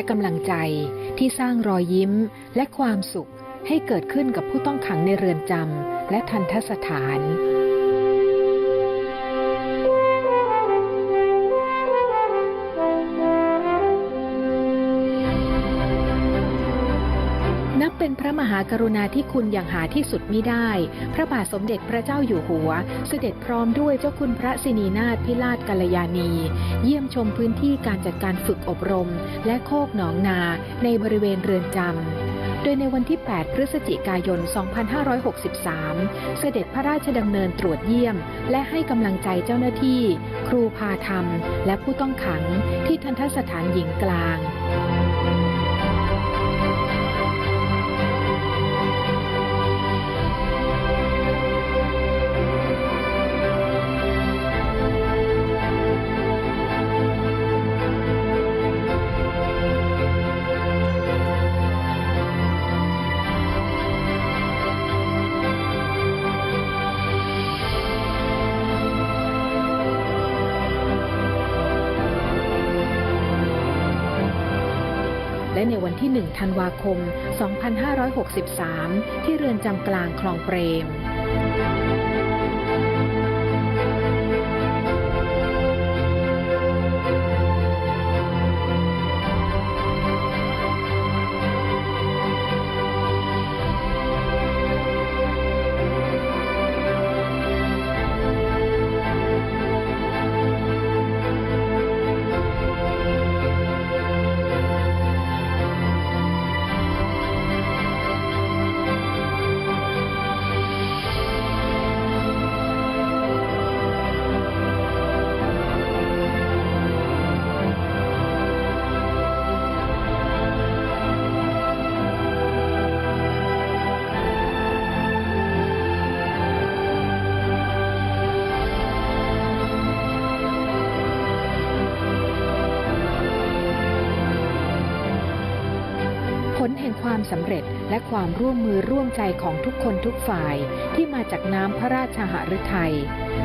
และกำลังใจที่สร้างรอยยิ้มและความสุขให้เกิดขึ้นกับผู้ต้องขังในเรือนจำและทันทสถาน หากรุณาธิคุณอย่างหาที่สุดมิได้ พระบาทสมเด็จพระเจ้าอยู่หัว เสด็จพร้อมด้วยเจ้าคุณพระสินีนาถพิราชกัลยาณี เยี่ยมชมพื้นที่การจัดการฝึกอบรม และโคกหนองนาในบริเวณเรือนจำโดยในวันที่ 8 พฤศจิกายน 2563 เสด็จพระราชดำเนินตรวจเยี่ยม และให้กำลังใจเจ้าหน้าที่ ครูพาธรรม และผู้ต้องขังที่ทันทสถานหญิงกลาง และในวันที่ 1 ธันวาคม 2563 ที่เรือนจำกลางคลองเปรม งความสำเร็จและความร่วมมือร่วมใจของทุกคนทุกฝ่ายที่มาจากน้ำพระราชหฤทัย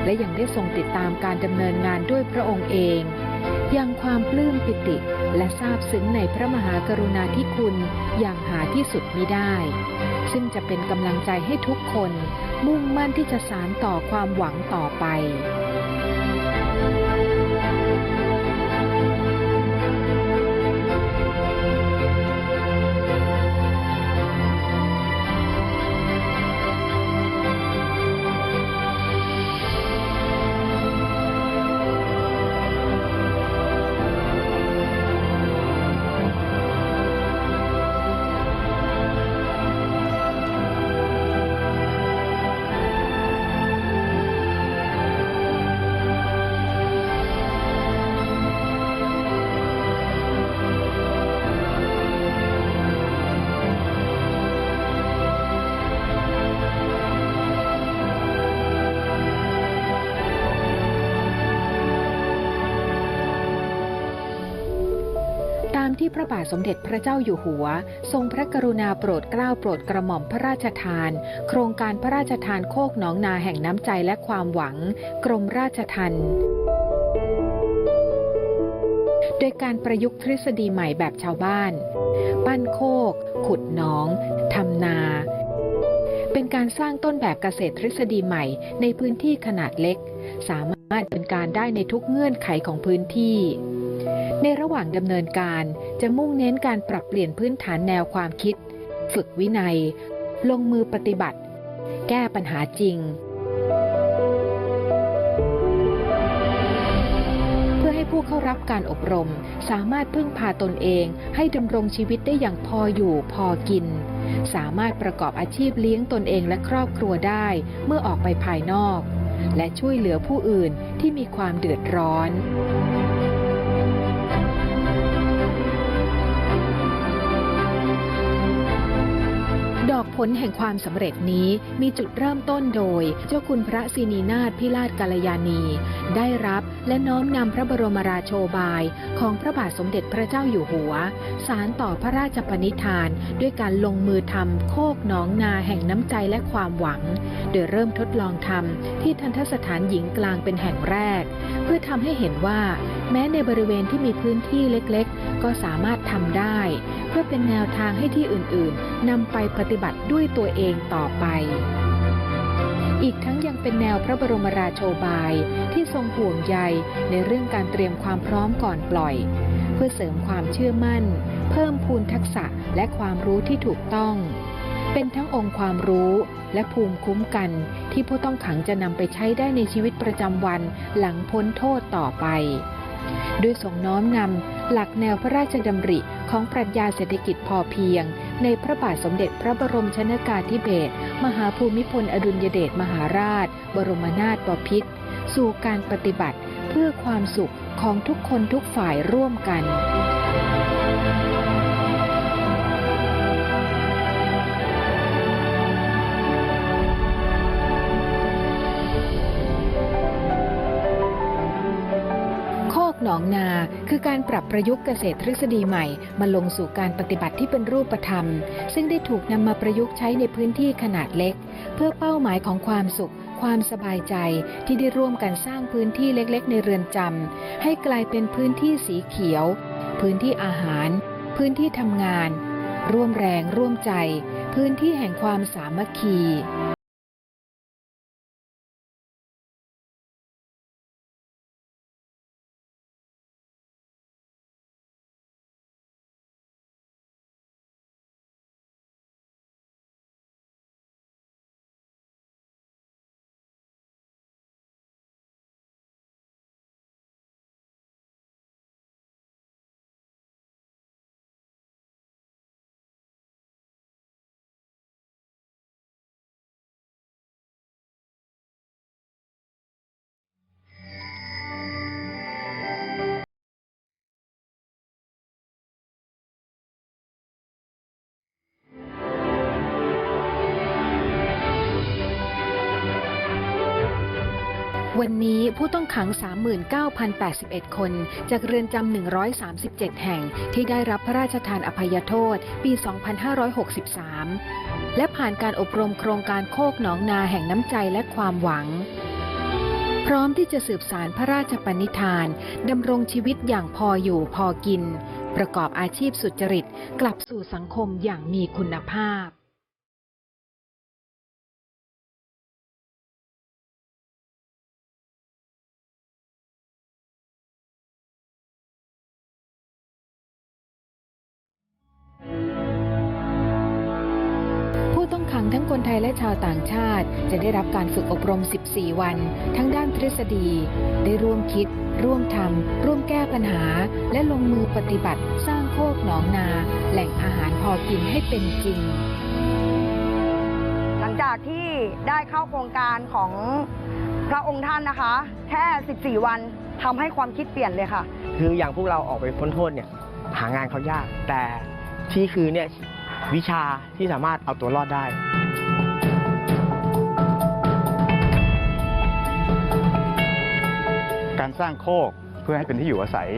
และยังได้ทรงติดตามการดำเนินงานด้วยพระองค์เองยังความปลื้มปิติและซาบซึ้งในพระมหากรุณาธิคุณอย่างหาที่สุดมิได้ ซึ่งจะเป็นกำลังใจให้ทุกคนมุ่งมั่นที่จะสานต่อความหวังต่อไป ที่พระบาทสมเด็จพระเจ้าอยู่หัว ทรงพระกรุณาโปรดเกล้าโปรดกระหม่อมพระราชทาน โครงการพระราชทานโคกหนองนาแห่งน้ำใจและความหวัง กรมราชทัณฑ์โดยการประยุกต์ทฤษฎีใหม่แบบชาวบ้าน ปั้นโคก ขุดหนองทำนา เป็นการสร้างต้นแบบเกษตรทฤษฎีใหม่ในพื้นที่ขนาดเล็ก สามารถเป็นการได้ในทุกเงื่อนไขของพื้นที่ ในระหว่างดำเนินการจะมุ่งเน้นการปรับเปลี่ยนพื้นฐานแนวความคิด ฝึกวินัย ลงมือปฏิบัติ แก้ปัญหาจริง เพื่อให้ผู้เข้ารับการอบรมสามารถพึ่งพาตนเองให้ดำรงชีวิตได้อย่างพออยู่พอกิน สามารถประกอบอาชีพเลี้ยงตนเองและครอบครัวได้เมื่อออกไปภายนอก และช่วยเหลือผู้อื่นที่มีความเดือดร้อน อกผลแห่งความสำเร็จนี้มีจุดเริ่มต้นโดย เจ้าคุณพระศินีนาถพิราชกัลยาณีได้รับและน้อมนำพระบรมราโชบาย ของพระบาทสมเด็จพระเจ้าอยู่หัว สารต่อพระราชปณิธาน ด้วยการลงมือทำโคกหนองนาแห่งน้ำใจและความหวัง โดยเริ่มทดลองทำที่ทันทสถานหญิงกลางเป็นแห่งแรก เพื่อทำให้เห็นว่า แม้ในบริเวณที่มีพื้นที่เล็กๆ ก็สามารถทำได้ พื่อเป็นแนวทางให้ที่อื่นๆนำไปปฏิบัติด้วยตัวเองต่อไป อีกทั้งยังเป็นแนวพระบรมราโชบายที่ทรงห่วงใยในเรื่องการเตรียมความพร้อมก่อนปล่อย เพื่อเสริมความเชื่อมั่น เพิ่มพูนทักษะและความรู้ที่ถูกต้อง เป็นทั้งองค์ความรู้และภูมิคุ้มกันที่ผู้ต้องขังจะนำไปใช้ได้ในชีวิตประจำวันหลังพ้นโทษต่อไป ด้วยทรงน้อมนำหลักแนวพระราชดำริของปรัชญาเศรษฐกิจพอเพียง ในพระบาทสมเด็จพระบรมชนากาธิเบศรมหาภูมิพลอดุลยเดชมหาราช บรมนาถบพิตรสู่การปฏิบัติเพื่อความสุขของทุกคนทุกฝ่ายร่วมกัน หนองนา คือการปรับประยุกต์เกษตรทฤษฎีใหม่ มาลงสู่การปฏิบัติที่เป็นรูปธรรม ซึ่งได้ถูกนำมาประยุกต์ใช้ในพื้นที่ขนาดเล็ก เพื่อเป้าหมายของความสุข ความสบายใจที่ได้ร่วมกันสร้างพื้นที่เล็กๆ ในเรือนจำให้กลายเป็นพื้นที่สีเขียว พื้นที่อาหาร พื้นที่ทำงาน ร่วมแรงร่วมใจ พื้นที่แห่งความสามัคคี วันนี้ผู้ต้องขัง 39,081 คน จากเรือนจำ 137 แห่งที่ได้รับพระราชทานอภัยโทษปี 2563 และผ่านการอบรมโครงการโคกหนองนาแห่งน้ำใจและความหวัง พร้อมที่จะสืบสารพระราชปณิธานดำรงชีวิตอย่างพออยู่พอกิน ประกอบอาชีพสุจริต กลับสู่สังคมอย่างมีคุณภาพ ทั้งคนไทยและชาวต่างชาติ จะได้รับการฝึกอบรม 14 วัน ทั้งด้านทฤษฎี ได้ร่วมคิด ร่วมทำร่วมแก้ปัญหา และลงมือปฏิบัติสร้างโคกหนองนา แหล่งอาหารพอกินให้เป็นจริง หลังจากที่ได้เข้าโครงการของพระองค์ท่านนะคะ แค่ 14 วันทำให้ความคิดเปลี่ยนเลยค่ะ คืออย่างพวกเราออกไปพ้นโทษเนี่ยหางานเขายากแต่ที่คือเนี่ย วิชาที่สามารถเอาตัวรอดได้การสร้างโคกเพื่อให้เป็นที่อยู่อาศัย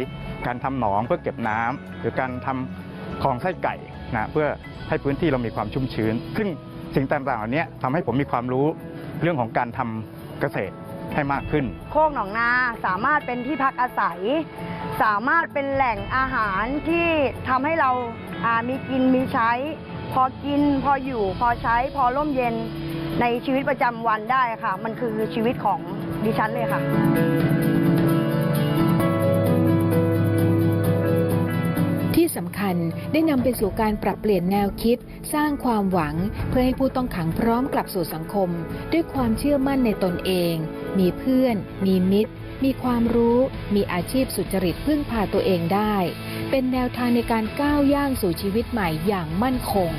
การทำหนองเพื่อเก็บน้ำหรือการทำคลองไส้ไก่นะเพื่อให้พื้นที่เรามีความชุ่มชื้น ซึ่งสิ่งต่างๆเหล่านี้ทำให้ผมมีความรู้เรื่องของการทำเกษตร ให้มากขึ้น โคกหนองนาสามารถเป็นที่พักอาศัย สามารถเป็นแหล่งอาหารที่ทำให้เราามีกินมีใช้ พอกินพออยู่พอใช้พอร่มเย็นในชีวิตประจำวันได้ค่ะ มันคือชีวิตของดิฉันเลยค่ะ ที่สำคัญได้นำไปสู่การปรับเปลี่ยนแนวคิด สร้างความหวัง เพื่อให้ผู้ต้องขังพร้อมกลับสู่สังคม ด้วยความเชื่อมั่นในตนเอง มีเพื่อน มีมิตร มีความรู้ มีอาชีพสุจริตพึ่งพาตัวเองได้ เป็นแนวทางในการก้าวย่างสู่ชีวิตใหม่อย่างมั่นคง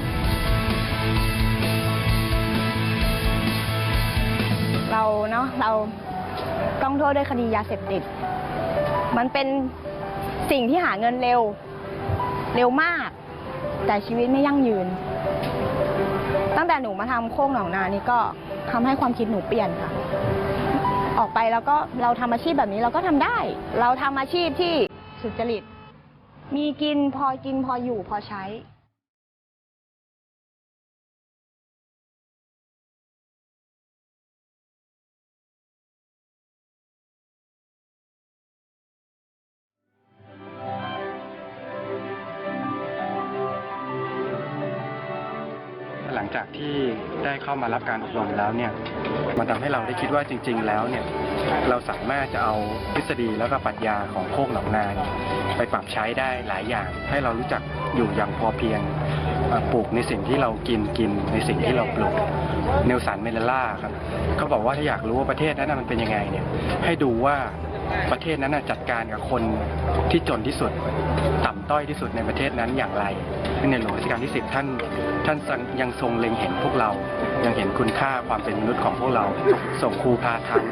เราเนาะเราต้องโทษด้วยคดียาเสพติด มันเป็นสิ่งที่หาเงินเร็ว เร็วมาก แต่ชีวิตไม่ยั่งยืน ตั้งแต่หนูมาทำโค้งหนองนานี่ก็ทำให้ความคิดหนูเปลี่ยนค่ะ ออกไปแล้วก็เราทำอาชีพแบบนี้เราก็ทำได้ เราทำอาชีพที่สุจริต มีกินพอกินพออยู่พอใช้ จากที่ได้เข้ามารับการอบรมแล้วเนี่ยมันทำให้เราได้คิดว่าจริง ๆ แล้วเนี่ยเราสามารถจะเอาทฤษฎีแล้วก็ปรัชญาของโคกหนองนานไปปรับใช้ได้หลายอย่าง ให้เรารู้จักอยู่อย่างพอเพียง ปลูกในสิ่งที่เรากินกินในสิ่งที่เราปลูกเนลสันเมเดล่าครับเขาบอกว่าถ้าอยากรู้ว่าประเทศนั้นมันเป็นยังไงเนี่ยให้ดูว่าประเทศนั้นจัดการกับคนที่จนที่สุดต่ำต้อยที่สุดในประเทศนั้นอย่างไรในหลวงรัชกาลที่สิบท่านท่านยังทรงเล็งเห็นพวกเรา ยังเห็นคุณค่าความเป็นมนุษย์ของพวกเรา ส่งครูพาทาง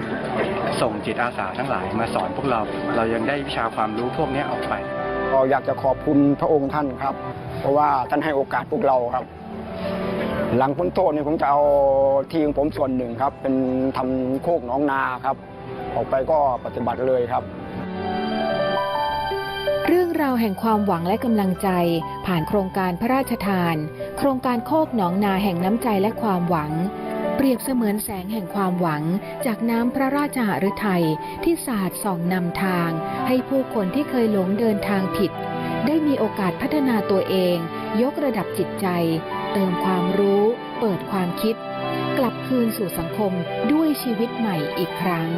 ส่งจิตอาสาทั้งหลายมาสอนพวกเรา เรายังได้วิชาความรู้พวกนี้ออกไปก็อยากจะขอบคุณพระองค์ท่านครับ ราะว่าท่านให้โอกาสพวกเราครับ หลังพ้นโทษเนี่ยผมจะเอาทีของผมส่วนหนึ่งครับ เป็นทำโคกหน้องนาครับ ออกไปก็ปฏิบัติเลยครับ เรื่องราวแห่งความหวังและกำลังใจ ผ่านโครงการพระราชทาน โครงการโคกหนองนาแห่งน้ำใจและความหวังเปรียบเสมือนแสงแห่งความหวัง จากน้ำพระราชหฤทัยที่สาดส่องนำทาง ให้ผู้คนที่เคยหลงเดินทางผิด ได้มีโอกาสพัฒนาตัวเอง ยกระดับจิตใจ เติมความรู้ เปิดความคิด กลับคืนสู่สังคมด้วยชีวิตใหม่อีกครั้ง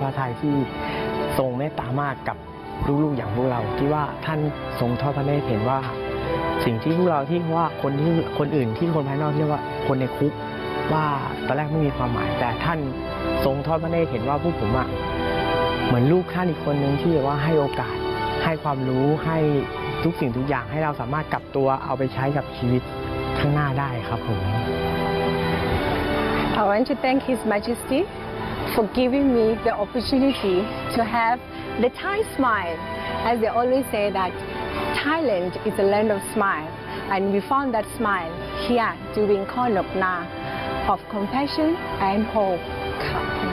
พระทัยที่ทรงเมตตามากกับ ลูกๆอย่างพวกเราที่ว่าท่านทรงทอดพระเนตรเห็นว่า สิ่งที่พวกเราที่ว่าคนที่คนอื่นที่คนภายนอกเรียกว่าคนในคุกว่าตอนแรกไม่มีความหมาย แต่ท่านทรงทอดพระเนตรเห็นว่าพวกผมอะเหมือนลูกท่านอีกคนหนึ่งที่ว่าให้โอกาส ให้ความรู้ให้ทุกสิ่งทุกอย่างให้เราสามารถกลับตัวเอาไปใช้กับชีวิตข้างหน้าได้ครับผม I want to thank His Majesty for giving me the opportunity to have the Thai smile. As they always say that Thailand is a land of smile, and we found that smile here during Konok Na of compassion and hope.